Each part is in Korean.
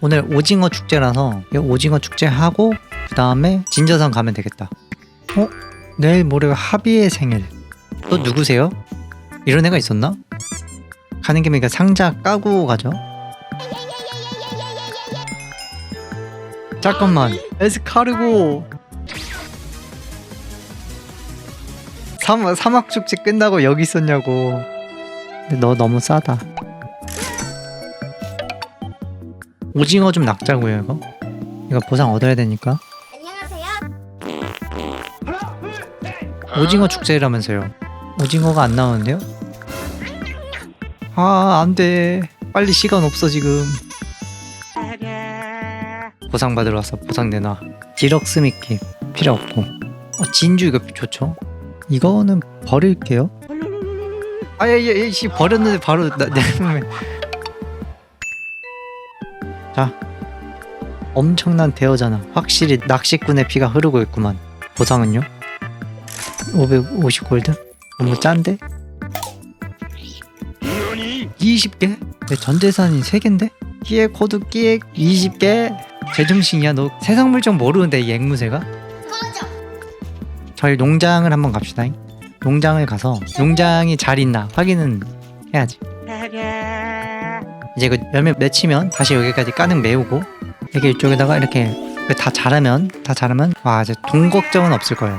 오늘 오징어 축제라서 이 오징어 축제 하고 그 다음에 진저선 가면 되겠다. 어? 내일 모레가 하비의 생일. 또 누구세요? 이런 애가 있었나? 가는 김에 그 상자 까고 가죠. 잠깐만 에스카르고 사막, 사막 축제 끝나고 여기 있었냐고. 근데 너 너무 싸다. 오징어 좀 낚자고요 이거? 이거 보상 얻어야 되니까. 안녕하세요. 오징어 축제라면서요. 오징어가 안 나오는데요? 아 안 돼. 빨리 시간 없어 지금. 보상 받으러 왔어 보상 내놔. 디럭스 미끼 필요 없고. 어, 진주 이거 좋죠 이거는 버릴게요. 아예예 씨 버렸는데 바로 나, 내 몸에. 자 엄청난 대어잖아. 확실히 낚시꾼의 피가 흐르고 있구만. 보상은요? 550 골드? 너무 짠데? 20개? 내 전 재산이 3개인데? 끼에 코드 끼에 20개? 제정신이야 너. 세상 물정 모르는데 이 앵무새가? 꺼져. 저희 농장을 한번 갑시다. 농장을 가서 농장이 잘 있나 확인은 해야지. 이제 그 열매 맺히면 다시 여기까지 가능 메우고 여기 이쪽에다가 이렇게 다 자라면 다 자라면 와 이제 돈 걱정은 없을 거야 이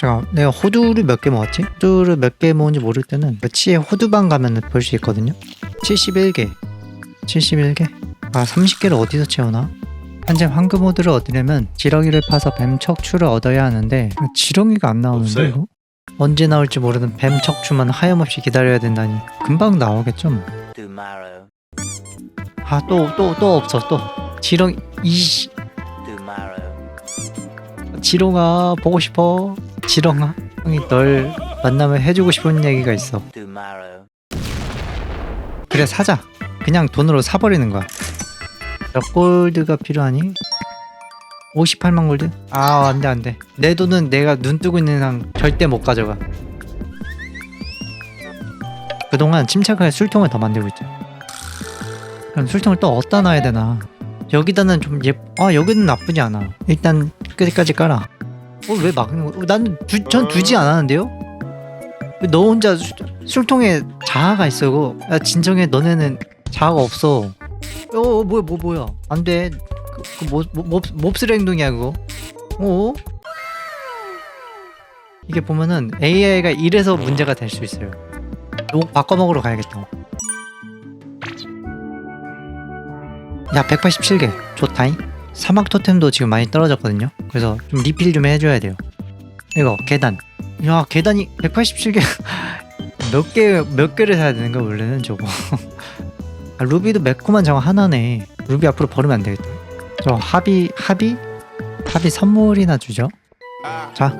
제. 잠깐 내가 호두를 몇개 먹었지? 호두를 몇개 먹은지 모를 때는 그 치에 호두방 가면 볼 수 있거든요 71개 71개 아 30개를 어디서 채우나? 현재 황금 호두를 얻으려면 지렁이를 파서 뱀 척추를 얻어야 하는데 지렁이가 안 나오는데 없어요. 이거? 언제 나올지 모르는 뱀 척추만 하염없이 기다려야 된다니 금방 나오겠죠 뭐. tomorrow, 아또 또 또 없어 또 지렁이 이씨 지렁아 보고 싶어? 지렁아? 형이 널 만나면 해주고 싶은 얘기가 있어. 그래 사자. 그냥 돈으로 사버리는 거야. 몇 골드가 필요하니? 58만 골드? 아 안돼 안돼. 내 돈은 내가 눈 뜨고 있는 이상 절대 못 가져가. 그동안 침착하게 술통을 더 만들고 있죠. 그럼 술통을 또 어디다 놔야 되나? 여기다는 좀 예... 아 여기는 나쁘지 않아. 일단 끝까지 깔아 어 왜 막는 거? 나는 두, 전 두지 않았는데요? 왜너 혼자 술, 술통에 자아가 있어 야 진정해. 너네는 자아가 없어. 어, 어 뭐야 뭐 뭐야? 안 돼. 그, 그 뭐, 몹쓸 행동이야 그거? 어? 이게 보면은 AI가 이래서 문제가 될 수 있어요. 욕 바꿔 먹으러 가야겠다. 야 187개. 좋다잉 사막 토템도 지금 많이 떨어졌거든요. 그래서 좀 리필 좀 해줘야 돼요. 이거 계단. 야 계단이 187개. 몇 개 몇 개를 사야 되는 거야 원래는 저거. 아, 루비도 매콤한 저거 하나네. 루비 앞으로 버리면 안 되겠다. 저 합의 합의? 합의 선물이나 주죠. 자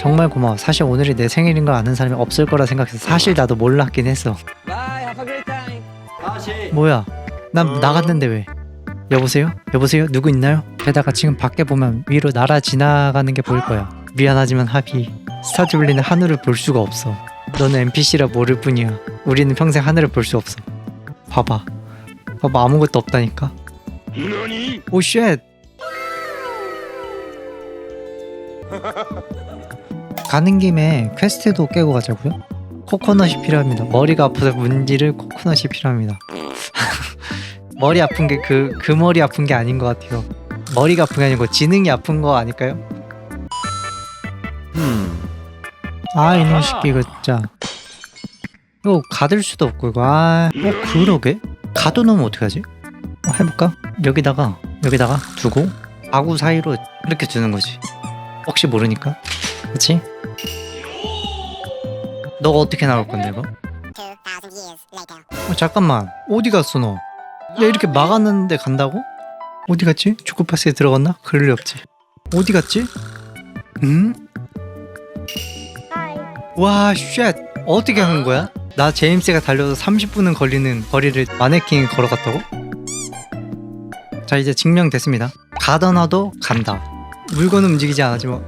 정말 고마워. 사실 오늘이 내 생일인 걸 아는 사람이 없을 거라 생각해서 사실 나도 몰랐긴 했어. 뭐야? 난 나갔는데 왜 여보세요? 여보세요? 누구 있나요? 게다가 지금 밖에 보면 위로 날아 지나가는 게 보일 거야. 미안하지만 합의 스타듀블리는 하늘을 볼 수가 없어. 너는 NPC라 모를 뿐이야. 우리는 평생 하늘을 볼 수 없어. 봐봐. 봐봐 아무것도 없다니까. 오 쉣! 가는 김에 퀘스트도 깨고 가자고요? 코코넛이 필요합니다. 머리가 아파서 문지를 코코넛이 필요합니다 머리 아픈 게 그 그 머리 아픈 게 아닌 것 같아요 머리가 아픈 게 아니고 지능이 아픈 거 아닐까요? 아 이놈 새끼 이거 진짜 이거 가둘 수도 없고 이거 아 어, 그러게 가둬놓으면 어떡하지? 어, 해볼까? 여기다가 여기다가 두고 아구 사이로 이렇게 두는 거지 혹시 모르니까 그치? 너가 어떻게 나올 건데 이거? 2,000 years later. 어, 잠깐만 어디 갔어 너? 야 이렇게 막았는데 간다고? 어디 갔지? 주크파스에 들어갔나? 그럴 리 없지 어디 갔지? 음? 와, 쉣. 어떻게 하는 거야? 나 제임스가 달려서 30분은 걸리는 거리를 마네킹이 걸어갔다고? 자, 이제 증명됐습니다. 가더나도 간다. 물건은 움직이지 않았지 뭐.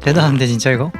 대단한데 진짜 이거?